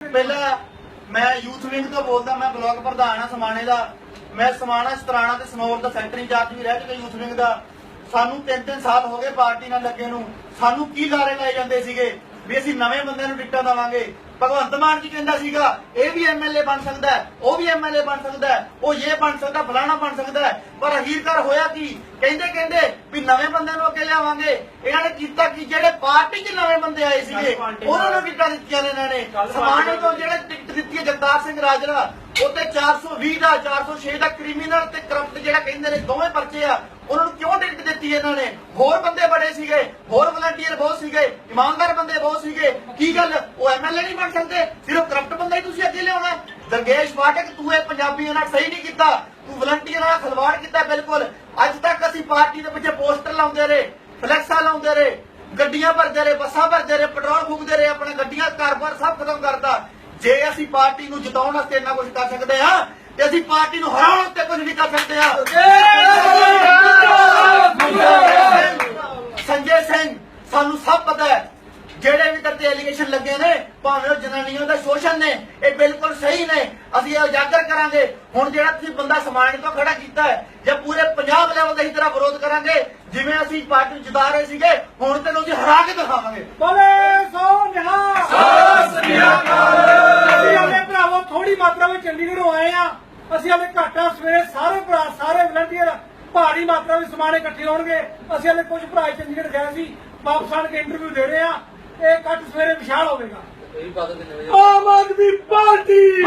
ਪਹਿਲਾਂ ਮੈਂ youth wing ਤੋਂ ਬੋਲਦਾ, ਮੈਂ ਬਲਾਕ ਪ੍ਰਧਾਨ ਆ ਸਮਾਣੇ ਦਾ। ਮੈਂ ਸਮਾਣਾ, ਸਤਰਾਣਾ ਤੇ ਸਨੌਰ ਦਾ ਸੈਕਟਰੀ ਇੰਚਾਰਜ ਵੀ ਰਹਿ ਚੁੱਕਾ ਯੂਥ ਵਿੰਗ ਦਾ। ਸਾਨੂੰ ਤਿੰਨ ਤਿੰਨ ਸਾਲ ਹੋ ਗਏ ਪਾਰਟੀ ਨਾਲ ਲੱਗੇ ਨੂੰ। ਸਾਨੂੰ ਕੀ ਲਾਰੇ ਲਾਏ ਜਾਂਦੇ ਸੀਗੇ? ਵੀ ਅਸੀਂ ਨਵੇਂ ਬੰਦਿਆਂ ਨੂੰ ਟਿਕਟਾਂ ਦੇਵਾਂਗੇ। ਭਗਵੰਤ ਮਾਨ ਜੀ ਕਹਿੰਦਾ ਸੀਗਾ, ਇਹ ਵੀ ਐਮਐਲਏ ਬਣ ਸਕਦਾ ਹੈ, ਉਹ ਵੀ ਐਮਐਲਏ ਬਣ ਸਕਦਾ ਹੈ, ਉਹ ਇਹ ਬਣ ਸਕਦਾ, ਫਲਾਣਾ ਬਣ ਸਕਦਾ ਹੈ। ਪਰ ਅਖੀਰਕਾਰ ਹੋਇਆ ਕੀ? ਕਹਿੰਦੇ ਕਹਿੰਦੇ ਵੀ ਨਵੇਂ ਬੰਦਿਆਂ ਨੂੰ ਅੱਗੇ ਲਿਆਵਾਂਗੇ। ਇਹਨਾਂ ਨੇ ਕੀਤਾ ਕਿ? ਜਿਹੜੇ ਪਾਰਟੀ 'ਚ ਨਵੇਂ ਬੰਦੇ ਆਏ ਸੀਗੇ ਉਹਨਾਂ ਨੂੰ ਟਿਕਟਾਂ ਦਿੱਤੀਆਂ ਨੇ ਇਹਨਾਂ ਨੇ। ਸਮਾਣੇ ਤੋਂ ਜਿਹੜੇ ਟਿਕਟ ਦਿੱਤੀ ਹੈ ਜਗਤਾਰ ਸਿੰਘ ਰਾਜਰਾ ਉੱਤੇ 420 ਦਾ 406 ਦਾ ਕ੍ਰਿਮੀਨਲ ਤੇ ਕਰਪਟ ਜਿਹੜਾ ਕਹਿੰਦੇ ਨੇ ਦੋਵੇਂ ਪਰਚੇ ਆ। ਉਹਨਾਂ ਨੂੰ ਕਿਉਂ ਟਿਕਟ ਦਿੱਤੀ ਇਹਨਾਂ ਨੇ? ਹੋਰ ਬੰਦੇ ਬੜੇ ਸੀਗੇ ਹੋਰ ਵਲੰਟੀਅਰ ਬਹੁਤ ਸੀਗੇ ਇਮਾਨਦਾਰ ਬੰਦੇ ਬਹੁਤ ਸੀਗੇ। ਕੀ ਗੱਲ? ਉਹ ਐਮਐਲਏ ਨਹੀਂ ਬਣ ਸਕਦੇ ਸਿਰਫ ਕਰਪਟ ਬੰਦਾ ਹੀ ਤੁਸੀਂ ਅੱਗੇ ਲਿਆਉਣਾ ਦਰਗੇਸ਼ ਫਾਟਕ ਤੂੰ ਇਹ ਪੰਜਾਬੀਆਂ ਨਾਲ ਸਹੀ ਨਹੀਂ ਕੀਤਾ। ਤੂੰ ਵਲੰਟੀਅਰ ਨਾਲ ਖਲਵਾੜ ਕੀਤਾ ਬਿਲਕੁਲ। ਅੱਜ ਤੱਕ ਅਸੀਂ ਪਾਰਟੀ ਦੇ ਪਿੱਛੇ ਪੋਸਟਰ ਲਾਉਂਦੇ ਰਹੇ ਫਲੈਕਸਾਂ ਲਾਉਂਦੇ ਰਹੇ ਗੱਡੀਆਂ ਭਰਦੇ ਰਹੇ ਬੱਸਾਂ ਭਰਦੇ ਰਹੇ ਪੈਟਰੋਲ ਫੂਕਦੇ ਰਹੇ ਆਪਣੇ ਗੱਡੀਆਂ ਕਾਰੋਬਾਰ ਸਭ ਖਤਮ ਕਰਤਾ। ਜੇ ਅਸੀਂ ਪਾਰਟੀ ਨੂੰ ਜਿਤਾਉਣ ਵਾਸਤੇ ਇੰਨਾ ਕੁਝ ਕਰ ਸਕਦੇ ਹਾਂ ਤੇ ਅਸੀਂ ਪਾਰਟੀ ਨੂੰ ਹਰਾਉਣ ਵਾਸਤੇ ਕੁਝ ਨਹੀਂ ਕਰ ਸਕਦੇ ਹਾਂ। ਸੰਜੇ ਸਿੰਘ ਸਾਨੂੰ ਸਭ ਪਤਾ ਹੈ ਜਿਹੜੇ ਵੀ ਤੇ ਐਲੀਗੇਸ਼ਨ ਲੱਗੇ ਨੇ ਭਾਵੇਂ ਉਹ ਜਨਾਨੀਆਂ ਦਾ ਸ਼ੋਸ਼ਣ ਨੇ ਇਹ ਬਿਲਕੁਲ ਸਹੀ ਨੇ ਅਸੀਂ ਇਹ ਉਜਾਗਰ ਕਰਾਂਗੇ। ਹੁਣ ਜਿਹੜਾ ਤੁਸੀਂ ਬੰਦਾ ਸਮਾਨ ਤੋਂ ਖੜਾ ਕੀਤਾ ਹੈ ਜੇ ਪੂਰੇ ਪੰਜਾਬ ਲੈਵਲ ਤੇ ਇਸ ਤਰ੍ਹਾਂ ਵਿਰੋਧ ਕਰਾਂਗੇ ਜਿਵੇਂ ਅਸੀਂ ਪਾਰਟੀ ਨੂੰ ਜਿਤਾ ਰਹੇ ਸੀਗੇ ਹੁਣ ਤੈਨੂੰ ਅਸੀਂ ਹਰਾ ਕੇ ਦਿਖਾਵਾਂਗੇ। ਬੋਲੇ ਸੋ ਨਿਹਾਲ ਅਸੀਂ ਆਪਣੇ ਭਰਾਵੋ ਥੋੜੀ ਮਾਤਰਾ ਵਿੱਚ ਚੰਡੀਗੜ੍ਹੋਂ ਆਏ ਆ ਅਸੀਂ ਆਪਣੇ ਘਾਟਾ ਸਵੇਰੇ ਸਾਰੇ ਭਰਾ ਸਾਰੇ ਵਲੰਟੀਅਰ ਭਾਰੀ ਮਾਤਰਾ ਵਿੱਚ ਸਮਾਨ ਇਕੱਠੇ ਹੋਣਗੇ। ਅਸੀਂ ਹਲੇ ਕੁਝ ਭਰਾ ਚੰਡੀਗੜ੍ਹ ਗਏ ਸੀ ਵਾਪਸ ਆਣ ਕੇ ਇੰਟਰਵਿਊ ਦੇ ਰਹੇ ਆ ਇਹ ਇਕੱਠ ਸਵੇਰੇ ਵਿਸ਼ਾਲ ਹੋਵੇਗਾ। ਆਮ ਆਦਮੀ ਪਾਰਟੀ।